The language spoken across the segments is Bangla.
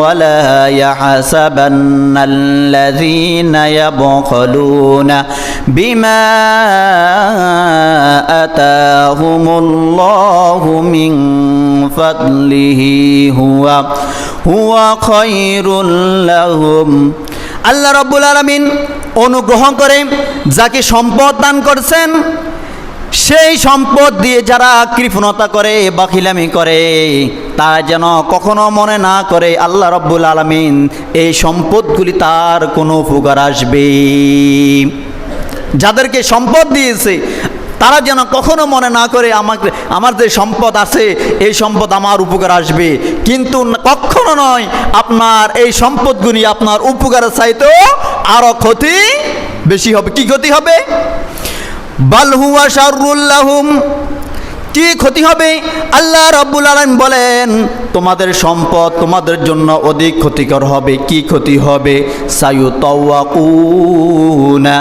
ولا يحسبن الذين يبخلون بما آتاهم الله من فضله هو هو خير لهم আল্লাহ রব্বুল আলমিন অনুগ্রহ করে যাকে সম্পদ দান করছেন সেই সম্পদ দিয়ে যারা কৃপণতা করে বাখিলামি করে তারা যেন কখনো মনে না করে, আল্লাহ রব্বুল আলমিন এই সম্পদগুলি তার কোনো উপকার আসবে। যাদেরকে সম্পদ দিয়েছে, তারা যেন কখনো মনে না করে, আমাকে, আমার যে সম্পদ আছে, এই সম্পদ আমার উপকার আসবে। কিন্তু কখনো নয়, আপনার এই সম্পদগুলি আপনার উপকারের চাইতেও আরও ক্ষতি বেশি হবে। কি ক্ষতি হবে? বালহুয়া শারুল্লাহুম কি ক্ষতি হবে? আল্লাহ রব্বুল আলম বলেন, তোমাদের সম্পদ তোমাদের জন্য অধিক ক্ষতিকর হবে। কি ক্ষতি হবে? সায়ু তাওয়াকুনা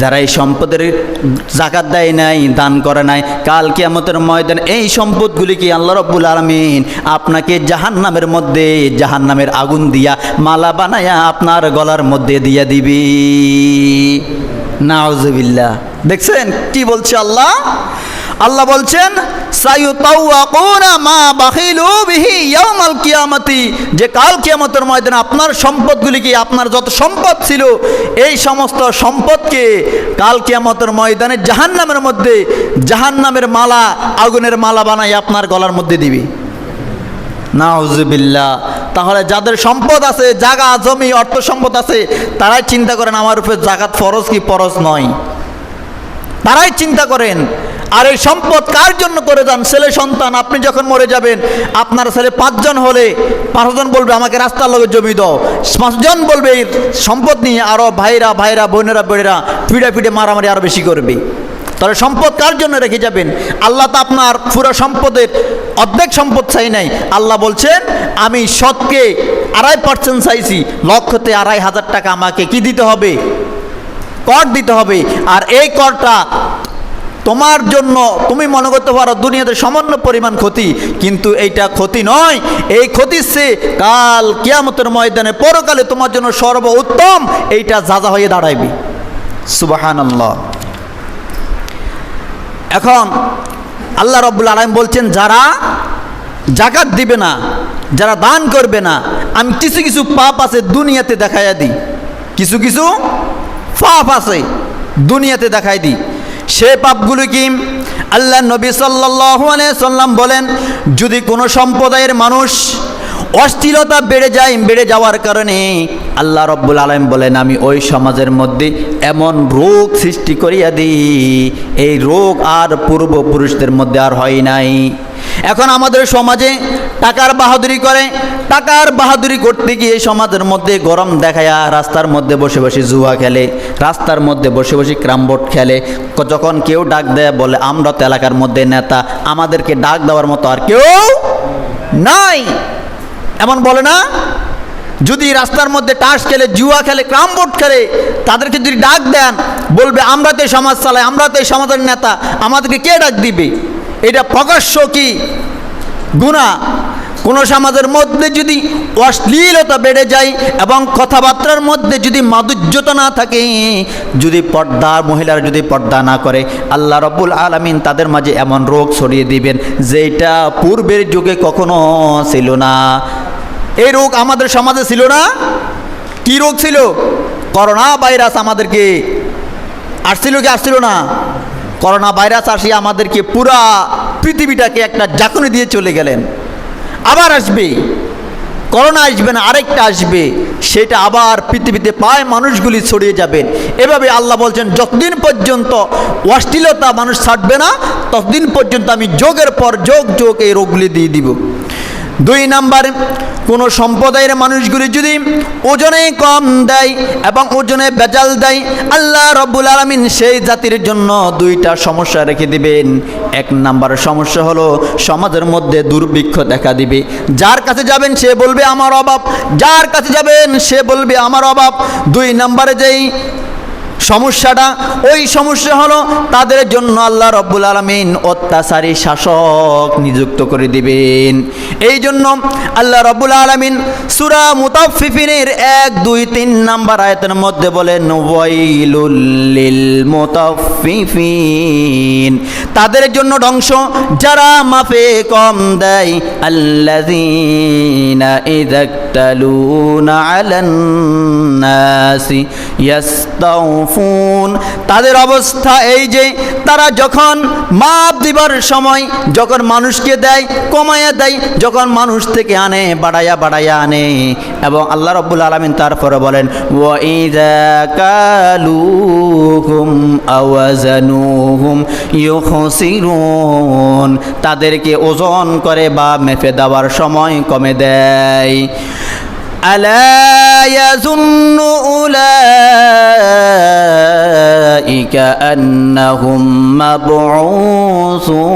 যারা এই সম্পদের জাকাত দেয় নাই, দান করে নাই, কাল কিয়ামতের ময়দান, এই সম্পদগুলিকে আল্লাহ রব্বুল আলমিন আপনাকে জাহান্নামের মধ্যে, জাহান্নামের আগুন দিয়া মালা বানায়া আপনার গলার মধ্যে দিয়া দিবি? নাউজুবিল্লাহ। দেখছেন? কি বলছে আল্লাহ? আল্লাহ বলছেন যে কাল কিয়ামতের ময়দানে আপনার সম্পদগুলি কি আপনার যত সম্পদ ছিল, এই সমস্ত সম্পদকে কাল কিয়ামতের ময়দানে জাহান্নামের মধ্যে, জাহান্নামের মালা, আগুনের মালা বানাই আপনার গলার মধ্যে দিবি। নাউজুবিল্লাহ। তাহলে যাদের সম্পদ আছে জাগা জমি, অর্থ সম্পদ আছে, তারাই চিন্তা করেন আমার উপরে জাগাত ফরজ কি ফরজ নয়। তারাই চিন্তা করেন, আর এই সম্পদ কার জন্য করে যান? ছেলে, সন্তান, আপনি যখন মরে যাবেন, আপনার ছেলে পাঁচজন হলে পাঁচজন বলবে, আমাকে রাস্তার লগে জমি দাও। পাঁচজন বলবে সম্পদ নিয়ে আরও ভাইরা ভাইরা, বোনেরা বোনেরা পিড়ে পিড়ে মারামারি আরও বেশি করবে। তাহলে সম্পদ কার জন্য রেখে যাবেন? আল্লাহ তো আপনার পুরো সম্পদের অর্ধেক সম্পদ চাই নাই। আল্লাহ বলছেন, আমি সৎকে আড়াই পার্সেন্ট চাইছি, লক্ষতে আড়াই হাজার টাকা আমাকে কি দিতে হবে? কর দিতে হবে। আর এই করটা তোমার জন্য, তুমি মনে করতে পারো দুনিয়াতে সামান্য পরিমাণ ক্ষতি, কিন্তু এইটা ক্ষতি নয়। এই ক্ষতির সে কাল কিয়ামতের ময়দানে, পরকালে তোমার জন্য সর্ব উত্তম এইটা যাজা হয়ে দাঁড়াইবে। সুবাহান আল্লাহ এখন আল্লাহ রব্বুল আলম বলছেন, যারা জাকাত দিবে না, যারা দান করবে না, আমি কিছু কিছু পাপ আছে দুনিয়াতে দেখাইয়া দিই। কিছু কিছু পাপ আছে দুনিয়াতে দেখাই দিই। সে পাপগুলো কি? আল্লাহ নবী সাল্লাহ সাল্লাম বলেন, যদি কোনো সম্প্রদায়ের মানুষ অশ্লীলতা বেড়ে যায়, বেড়ে যাওয়ার কারণে আল্লাহ রব্বুল আলম বলেন, আমি ওই সমাজের মধ্যে এমন রোগ সৃষ্টি করিয়া দিই, এই রোগ আর পূর্বপুরুষদের মধ্যে আর হয় নাই। এখন আমাদের সমাজে টাকার বাহাদুরি করে, টাকার বাহাদুরি করতে গিয়ে সমাজের মধ্যে গরম দেখায়া রাস্তার মধ্যে বসে বসে জুয়া খেলে, রাস্তার মধ্যে বসে বসে ক্রামবোর্ড খেলে, যখন কেউ ডাক দেয় বলে, আমরা তো এলাকার মধ্যে নেতা, আমাদেরকে ডাক দেওয়ার মতো আর কেউ নাই। এমন বলে না? যদি রাস্তার মধ্যে টাস খেলে, জুয়া খেলে ক্রামবোর্ড খেলে, তাদেরকে যদি ডাক দেন, বলবে, আমরা তো সমাজ চালাই, আমরা তো এই সমাজের নেতা, আমাদেরকে কে ডাক দিবে? এটা প্রকাশ্য কি গুণা? কোনো সমাজের মধ্যে যদি অশ্লীলতা বেড়ে যায় এবং কথাবার্তার মধ্যে যদি মাধুর্যতা না থাকে, যদি পর্দা, মহিলারা যদি পর্দা না করে, আল্লাহ রব্বুল আলমিন তাদের মাঝে এমন রোগ ছড়িয়ে দিবেন, যেটা পূর্বের যুগে কখনো ছিল না। এই রোগ আমাদের সমাজে ছিল না। কি রোগ ছিল? করোনা ভাইরাস আমাদেরকে আসছিল কি আসছিল না? করোনা ভাইরাস আসিয়ে আমাদেরকে পুরা পৃথিবীটাকে একটা জাকুনি দিয়ে চলে গেলেন। আবার আসবে। করোনা আসবে না, আরেকটা আসবে। সেটা আবার পৃথিবীতে পায় মানুষগুলি ছড়িয়ে যাবেন এভাবে আল্লাহ বলছেন, যতদিন পর্যন্ত অশ্লীলতা মানুষ ছাড়বে না, ততদিন পর্যন্ত আমি যোগের পর যোগ যোগ এই রোগগুলি দিয়ে দিব। দুই নাম্বার কোনো সম্প্রদায়ের মানুষগুলি যদি ওজনে কম দেয় এবং ওজনে বেজাল দেয়, আল্লাহ রব্বুল আলমিন সেই জাতির জন্য দুইটা সমস্যা রেখে দিবেন। এক নাম্বার সমস্যা হলো সমাজের মধ্যে দুর্ভিক্ষ দেখা দিবে। যার কাছে যাবেন সে বলবে, আমার অভাব। যার কাছে যাবেন সে বলবে, আমার অভাব। দুই নাম্বারে যেই সমস্যাটা, ওই সমস্যা হলো তাদের জন্য আল্লাহ রব্বুল আলমিন অত্যাচারী শাসক নিযুক্ত করে দিবেন। এই জন্য আল্লাহ রব্বুল আলমিন সুরা মুতাফিফিনের এক, দুই, তিন নাম্বার আয়তের মধ্যে বলেন ওয়াইলুল্লিল মুতাফিফিন তাদের জন্য ধ্বংস যারা মাফে কম দেয়, আল্লাযীনা ইযাক্তালুনা আলান নাসি ইয়াস্তাউফুন তাদের অবস্থা এই যে, তারা যখন মাপ দিবার সময় যখন মানুষকে দেয় কমায়া দেয়, যখন মানুষ থেকে আনে, বাড়াইয়া বাড়াইয়া আনে। এবং আল্লাহ রব্বুল আলমিন তারপরে বলেন কালুহুম আওয়াজানুহুম ইউখসিরুন। তাদেরকে ওজন করে বা মেপে দেওয়ার সময় কমে দেয়। ألا يظن أولئك أنهم مبعوثون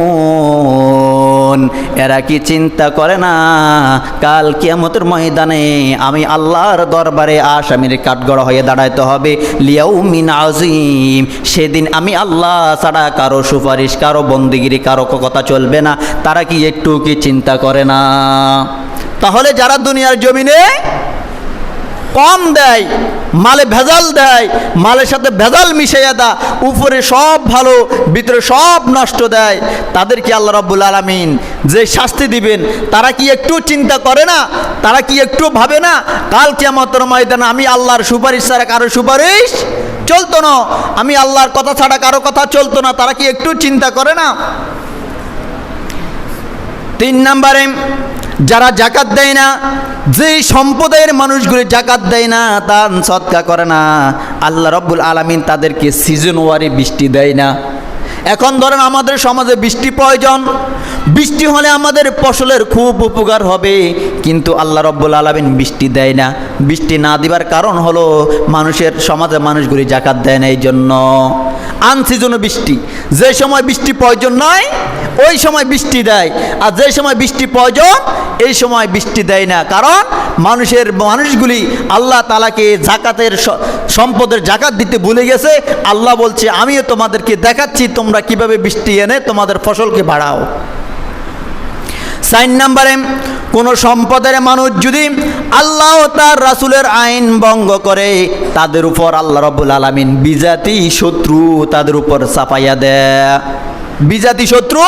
এরা কি চিন্তা করে না কাল কিয়ামতের ময়দানে আমি আল্লাহর দরবারে আসামির কাঠগড় হয়ে দাঁড়াইতে হবে লিয়াউমিন আজিম সেদিন আমি আল্লাহ ছাড়া কারো সুপারিশ কারো বন্দিগিরি কারো কথা চলবে না তারা কি একটু কি চিন্তা করে না তাহলে যারা দুনিয়ার জমিনে কম দেয়, মালে ভেজাল দেয়, মালের সাথে ভেজাল মিশাইয়া দা উপরে সব ভালো, ভিতরে সব নষ্ট দেয় তাদেরকে আল্লাহ রাব্বুল আলামিন যে শাস্তি দিবেন? তারা কি একটু চিন্তা করে না? তারা কি একটু ভাবে না? কাল কিয়ামতের ময়দানে আমি আল্লাহর সুপারিশ ছাড়া কারও সুপারিশ চলতো না। আমি আল্লাহর কথা ছাড়া কারও কথা চলতো না। তারা কি একটু চিন্তা করে না? তিন নম্বরে যারা জাকাত দেয় না যে সম্প্রদায়ের মানুষগুলি জাকাত দেয় না দান সৎকা করে না। আল্লাহ রব্বুল আলমিন তাদেরকে সিজন ওয়ারে বৃষ্টি দেয় না। এখন ধরেন আমাদের সমাজে বৃষ্টি প্রয়োজন। বৃষ্টি হলে আমাদের ফসলের খুব উপকার হবে। কিন্তু আল্লাহ রব্বুল আলমিন বৃষ্টি দেয় না। বৃষ্টি না দিবার কারণ হলো মানুষের সমাজে মানুষগুলি জাকাত দেয় না এই জন্য আনসিজনে বৃষ্টি। যে সময় বৃষ্টি প্রয়োজন নয়, ওই সময় বৃষ্টি দেয়। আর যে সময় বৃষ্টি প্রয়োজন, এই সময় বৃষ্টি দেয় না। কারণ মানুষের, মানুষগুলি আল্লাহ তালাকে জাকাতের সম্পদের জাকাত দিতে ভুলে গেছে। আল্লাহ বলছে, আমিও তোমাদেরকে দেখাচ্ছি, তোমরা কীভাবে বৃষ্টি এনে তোমাদের ফসলকে বাড়াও? সাইন নাম্বারে, কোনো সম্পদের মানুষ যদি আল্লাহ তার রাসুলের আইন ভঙ্গ করে, তাদের উপর আল্লাহ রব্বুল আলমিন বিজাতি শত্রু তাদের উপর চাপাইয়া দেয়। বিজাতি শত্রু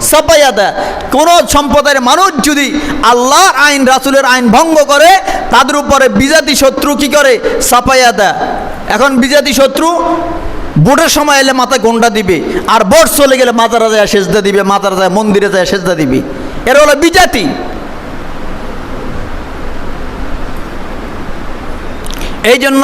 চাপাইয়া দেয়। কোনো সম্প্রদায়ের মানুষ যদি আল্লাহর আইন, রাসুলের আইন ভঙ্গ করে, তাদের উপরে বিজাতি শত্রু কি করে? চাপাইয়া দেয়। এখন বিজাতি শত্রু ভোটের সময় এলে মাথায় গন্ডা দিবে, আর ভোট চলে গেলে মাতারা যায় সেজদা দিবে মাতারা যায় মন্দিরে যায় সেজদা দিবে। এরা হলো বিজাতি। এই জন্য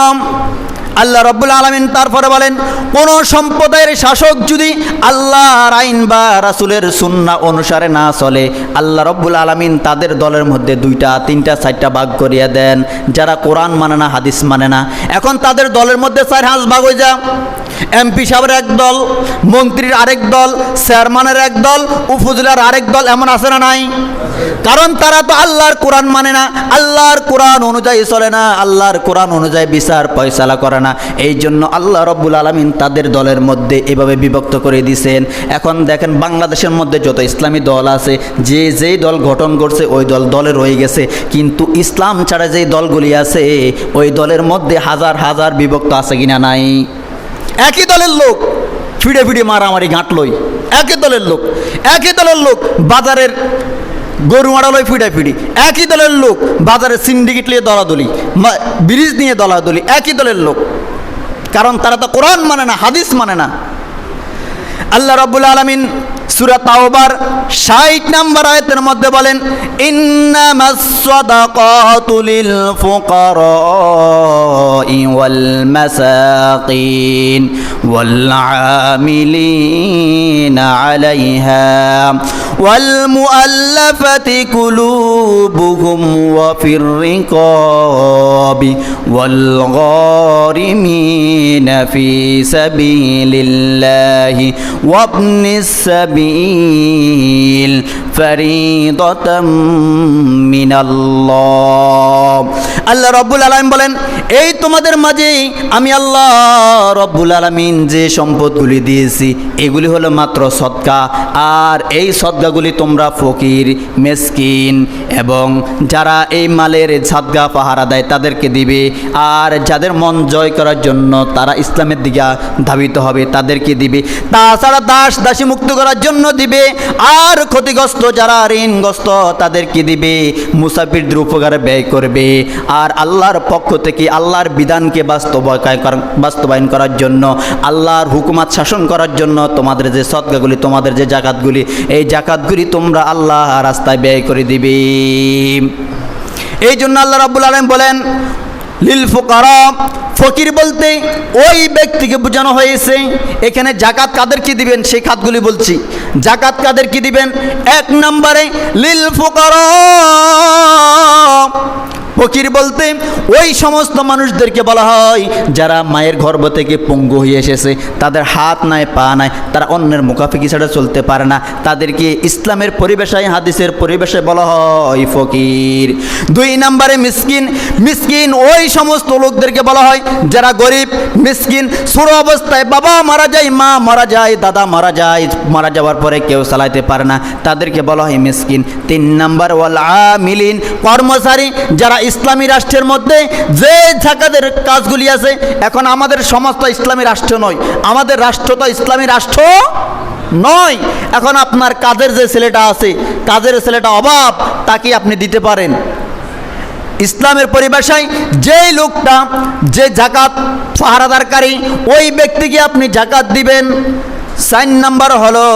আল্লাহ রব্বুল আলমিন তারপরে বলেন, কোন সম্প্রদায়ের শাসক যদি আল্লাহর আইন বা রাসুলের সুন্না অনুসারে না চলে, আল্লাহ রব্বুল আলমিন তাদের দলের মধ্যে দুইটা, তিনটা, চারটা ভাগ করিয়া দেন। যারা কোরআন মানে না, হাদিস মানে না, এখন তাদের দলের মধ্যে চার হাঁস ভাগ হয়ে যা এমপি সাহেবের এক দল, মন্ত্রীর আরেক দল, চেয়ারম্যানের এক দল, উপজেলার আরেক দল, এমন আছে না নাই? কারণ তারা তো আল্লাহর কোরআন মানে না, আল্লাহর কোরআন অনুযায়ী চলে না, আল্লাহর কোরআন অনুযায়ী বিচার পয়সালা করে এই জন্য আল্লাহ রব্বুল আলমিন তাদের দলের মধ্যে এভাবে বিভক্ত করে দিয়েছেন এখন দেখেন বাংলাদেশের মধ্যে যত ইসলামী দল আছে, যে যেই দল গঠন করছে, ওই দল দলে রয়ে গেছে। কিন্তু ইসলাম ছাড়া যেই দলগুলি আছে, ওই দলের মধ্যে হাজার হাজার বিভক্ত আছে কিনা নাই। একই দলের লোক ফিডে ফিডে মারামারি ঘাঁটলই। একই দলের লোক, একই দলের লোক বাজারের গরু মারালয় ফিডা ফিডি একই দলের লোক বাজারে সিন্ডিকেট নিয়ে দলাদলি ব্রিজ নিয়ে দলাদলি। একই দলের লোক। কারণ তারা তো কোরআন মানে না হাদিস মানে না। আল্লাহ রবুল আলামিন সুরা তাওবার ষাট নাম্বার আয়তের মধ্যে বলেন ইন্নামাসসাদাকাতুলিল ফুকারাই ওয়াল মাসাকিন ওয়াল আমিলিন আলাইহা ওয়াল মুআল্লাফাতি কুলুবুহুম ওয়া ফির রিকাবি ওয়াল গারিমিন ফি সাবিলিল্লাহি ওয়াবনিস السبيل فريضة من الله আল্লাহ রব্বুল আলমিন বলেন এই তোমাদের মাঝে আমি আল্লাহ রব্বুল আলমিন যে সম্পদগুলি দিয়েছি এগুলি হলো মাত্র সৎকা আর এই সদ্গাগুলি তোমরা ফকির মেসকিন এবং যারা এই মালের সাদগা পাহারা দেয় তাদেরকে দিবে আর যাদের মন জয় করার জন্য তারা ইসলামের দিকে ধাবিত হবে তাদেরকে দিবে তাছাড়া দাস দাসী মুক্ত করার জন্য দিবে। আর ক্ষতিগ্রস্ত যারা ঋণগ্রস্ত তাদেরকে দিবে? মুসাফিরদের উপকারে ব্যয় করবে। আর আল্লাহর পক্ষ থেকে আল্লাহর বিধানকে বাস্তবায়ন করা- বাস্তবায়ন করার জন্য, আল্লাহর হুকুমাত শাসন করার জন্য তোমাদের যে সৎকাগুলি, তোমাদের যে জাকাতগুলি, এই জাকাতগুলি তোমরা আল্লাহ রাস্তায় ব্যয় করে দিবে। এই জন্য আল্লাহ রাব্বুল আলম বলেন লিল ফোকারা, ফকির বলতে ওই ব্যক্তিকে বোঝানো হয়েছে, এখানে জাকাত কাদের কাদেরকে দিবেন? সেই খাতগুলি বলছি। জাকাত কাদের কাদেরকে দিবেন? এক নম্বরে লিল ফুকারা। ফকির বলতে ওই সমস্ত মানুষদেরকে বলা হয়, যারা মায়ের গর্ভ থেকে পঙ্গু হয়ে এসেছে, তাদের হাত নাই, পা নাই, তারা অন্যের মুখাফিকি ছাড়া চলতে পারে না। তাদেরকে ইসলামের পরিবেশায় হাদিসের পরিবেশে বলা হয় ফকির। দুই নম্বরে মিসকিন মিসকিন ওই সমস্ত লোকদেরকে বলা হয়, যারা গরিব, মিসকিন, সুর অবস্থায় বাবা মারা যায়, মা মারা যায়, দাদা মারা যায়, মারা যাওয়ার পরে কেউ চালাইতে পারে না। তাদেরকে বলা হয় মিসকিন। তিন নাম্বার, ওয়াল আমিলিন, কর্মচারী, যারা ইসলামী রাষ্ট্রের মধ্যে যে জাকাতের কাজগুলি আছে, এখন আমাদের সমাজ তো ইসলামী রাষ্ট্র নয়। আমাদের রাষ্ট্র তো ইসলামী রাষ্ট্র নয়। এখন আপনার কাজের যে ছেলেটা আছে কাজের ছেলেটা অভাব তাকে আপনি দিতে পারেন? ইসলামের পরিভাষায় যেই লোকটা যে জাকাত পাহারাদারকারী ওই ব্যক্তিকে আপনি জাকাত দিবেন। সাইন নাম্বার হলো,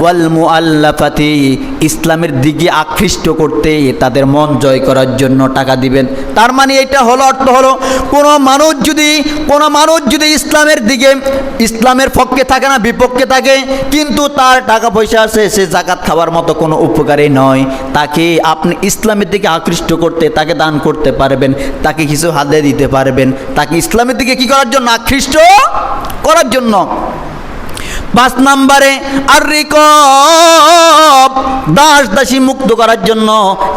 ওয়াল মুআল্লাফাতি, ইসলামের দিকে আকৃষ্ট করতে তাদের মন জয় করার জন্য টাকা দিবেন। তার মানে এটা হলো, অর্থ হলো, কোনো মানুষ যদি, কোনো মানুষ যদি ইসলামের দিকে, ইসলামের পক্ষে থাকে না, বিপক্ষে থাকে, কিন্তু তার টাকা পয়সা আছে, সে জাকাত খাওয়ার মতো কোনো উপকারী নয়। তাকে আপনি ইসলামের দিকে আকৃষ্ট করতে, তাকে দান করতে পারবেন, তাকে কিছু হাতে দিতে পারবেন। তাকে ইসলামের দিকে কি করার জন্য? আকৃষ্ট করার জন্য। পাঁচ নাম্বারে আর দাস দাসী মুক্ত করার জন্য।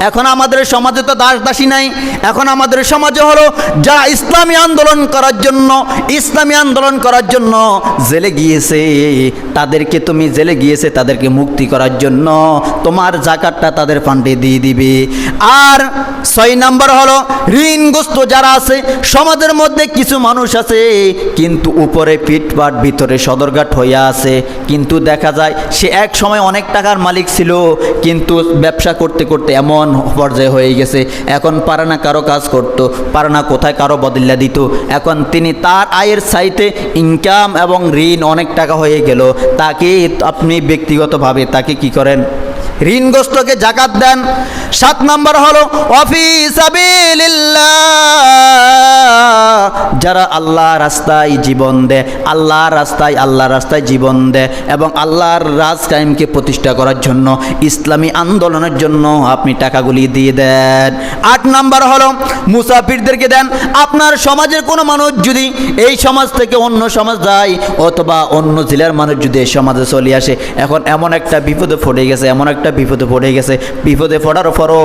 এখন আমাদের সমাজে তো দাস দাসী নাই। এখন আমাদের সমাজে হলো যারা ইসলামী আন্দোলন করার জন্য, ইসলামী আন্দোলন করার জন্য জেলে গিয়েছে। তাদেরকে তুমি জেলে গিয়েছে, তাদেরকে মুক্তি করার জন্য। তোমার জাকাতটা তাদের ফান্ডে দিয়ে দিবে। আর ছয় নাম্বার হলো ঋণগ্রস্ত যারা আছে, সমাজের মধ্যে কিছু মানুষ আছে, কিন্তু উপরে পিটপাট ভিতরে সদরঘাট হইয়া আছে। কিন্তু দেখা যায় সে এক সময় অনেক টাকার মালিক ছিল, কিন্তু ব্যবসা করতে করতে এমন পর্যায়ে হয়ে গেছে। এখন পারে না কারও কাজ করতো, পারে না কোথায় কারও বদলা দিত। এখন তিনি তার আয়ের সাইতে ইনকাম এবং ঋণ অনেক টাকা হয়ে গেল। তাকে আপনি ব্যক্তিগতভাবে তাকে কি করেন? ঋণগ্রস্তকে জাকাত দেন। সাত নাম্বার হলো যারা আল্লাহ রাস্তায় জীবন দেয় আল্লাহ রাস্তায় আল্লাহ রাস্তায় জীবন দেয় এবং আল্লাহর রাজ কায়েমকে প্রতিষ্ঠা করার জন্য, ইসলামী আন্দোলনের জন্য আপনি টাকাগুলি দিয়ে দেন। আট নাম্বার হলো, মুসাফিরদেরকে দেন, আপনার সমাজের কোনো মানুষ যদি এই সমাজ থেকে অন্য সমাজ যায় অথবা অন্য জেলার মানুষ যদি এই সমাজে চলে আসে, এখন এমন একটা বিপদে পড়ে গেছে, এমন একটা বিপদে পড়ে গেছে, বিপদে পড়ার পরও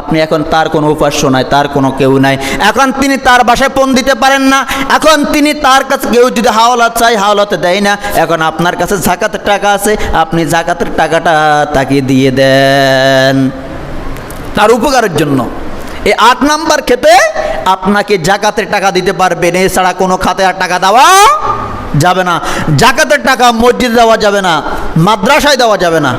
আপনি এখন তার কোনো উপাস্য নাই, তার কোনো কেউ নাই। এখন তিনি তার বাসায় পণ দিতে পারেন না। এখন তিনি তার কাছে কেউ যদি হাওলাত চাই হাওলাতে দেয় না। এখন আপনার কাছে জাকাতের টাকা আছে, আপনি জাকাতের টাকাটা তাকে দিয়ে দেন। তার উপকারের জন্য। এই আট নাম্বার খেতে আপনাকে জাকাতের টাকা দিতে পারবেন এছাড়া কোনো খাতে আর টাকা দেওয়া যাবে না। জাকাতের টাকা মসজিদে দেওয়া যাবে না। মাদ্রাসায় দেওয়া যাবে না।